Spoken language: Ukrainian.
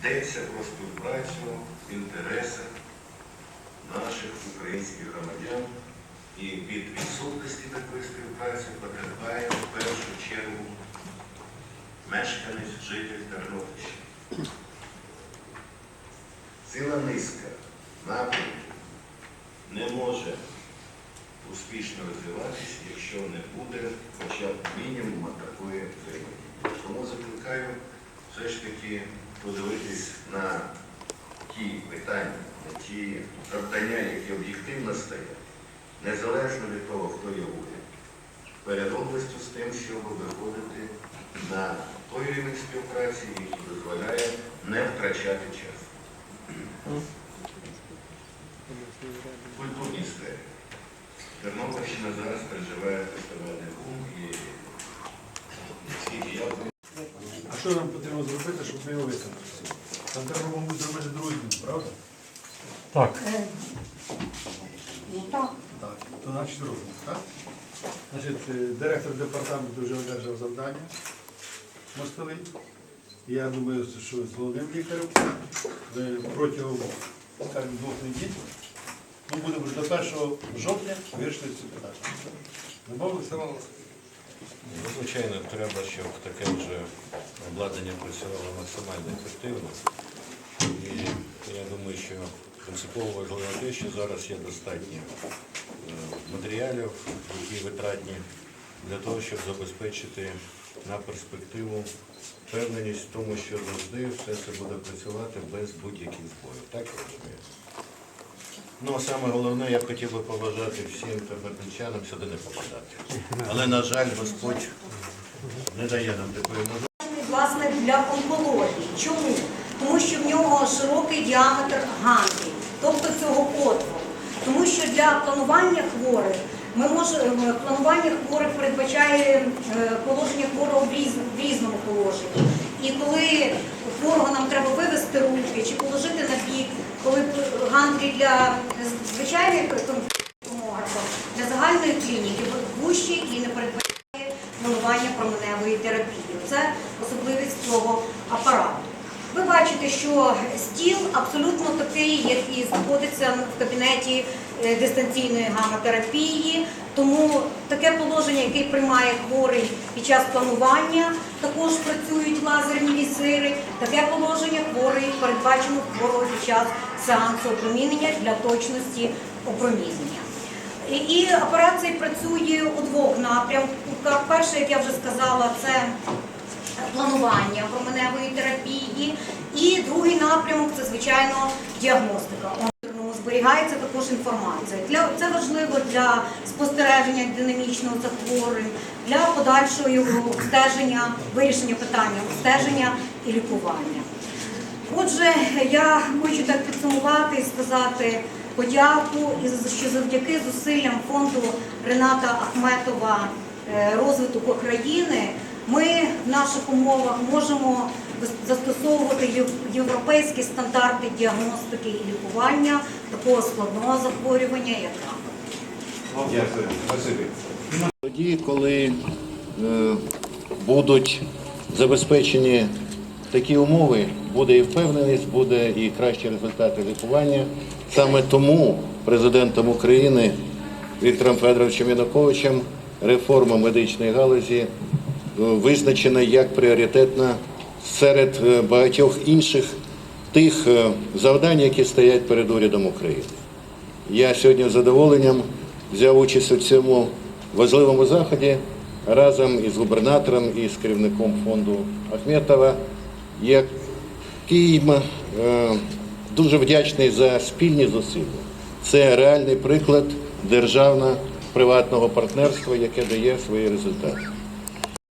йдеться про співпрацю в інтересах наших українських громадян і від відсутності такої співпраці потерпає в першу чергу мешканець, житель Тернопільщини. Ціла низка напрямків не може успішно розвиватись, якщо не буде хоча б мінімум такої взаємодії. Тому закликаю все ж таки подивитись на ті питання, на ті завдання, які об'єктивно стоять, незалежно від того, хто є уряд, перед областю з тим, щоб виходити на той рівень співпраці, який дозволяє не втрачати час. Культурні сфери. Тернопільщина зараз переживає фестивальний бум і скільки я що нам потрібно зробити, щоб ми його виконали? Там треба, мабуть, зробити другий день, правда? Так. Ну так. Так. То значить робимо, так? Значить, е, директор департаменту вже одержав завдання мостовий. Я думаю, що з головним лікарем ви протягом скажімо, двох неділь ми будемо вже до 1 жовтня вирішити ці питання. Домовилися? Ну, Звичайно, треба, щоб таке вже обладнання працювало максимально ефективно. І я думаю, що принципово важливо те, що зараз є достатньо е, матеріалів, які витратні для того, щоб забезпечити на перспективу впевненість в тому, що завжди все це буде працювати без будь-яких збоїв. Так я розумію? Ну, а саме головне, я хотів би побажати всім тернопільчанам сюди не попадати. Але, на жаль, Господь не дає нам такої можливості. Власне, для онкології. Чому? Тому що в нього широкий діаметр ганглів, тобто цього отвору. Тому що для планування хворих ми можемо планування хворих передбачає е, положення хворого в різ- в різному положенні. І коли хворого нам треба вивести руки чи положити коли гандрі для звичайних томографа, для загальної клініки вущі і не передбачає милування променевої терапії. Це особливість цього апарату. Ви бачите, що стіл абсолютно такий, який знаходиться в кабінеті дистанційної гаматерапії. Тому таке положення, яке приймає хворий під час планування, також працюють лазерні візири. Таке положення хворий передбачено хворого під час сеансу опромінення для точності опромінення. І апарат цей працює у двох напрямках. Перше, як я вже сказала, це планування променевої терапії. І другий напрямок це звичайно діагностика. Зберігається також інформація. Для це важливо для спостереження динамічного захворювань, для подальшого його обстеження, вирішення питання обстеження і лікування. Отже, я хочу так підсумувати і сказати подяку, що завдяки зусиллям фонду Рената Ахметова е, розвиток України ми в наших умовах можемо застосовувати європейські стандарти діагностики і лікування такого складного захворювання, як рак. Дякую. Спасибі. Тоді, коли е, будуть забезпечені такі умови, буде і впевненість, буде і кращі результати лікування. Саме тому президентом України Віктором Федоровичем Януковичем реформа медичної галузі е, визначена як пріоритетна серед е, багатьох інших тих е, завдань, які стоять перед урядом України. Я сьогодні з задоволенням взяв участь у цьому важливому заході разом із губернатором і з керівником фонду Ахметова, який е, дуже вдячний за спільні зусилля. Це реальний приклад державно-приватного партнерства, яке дає свої результати.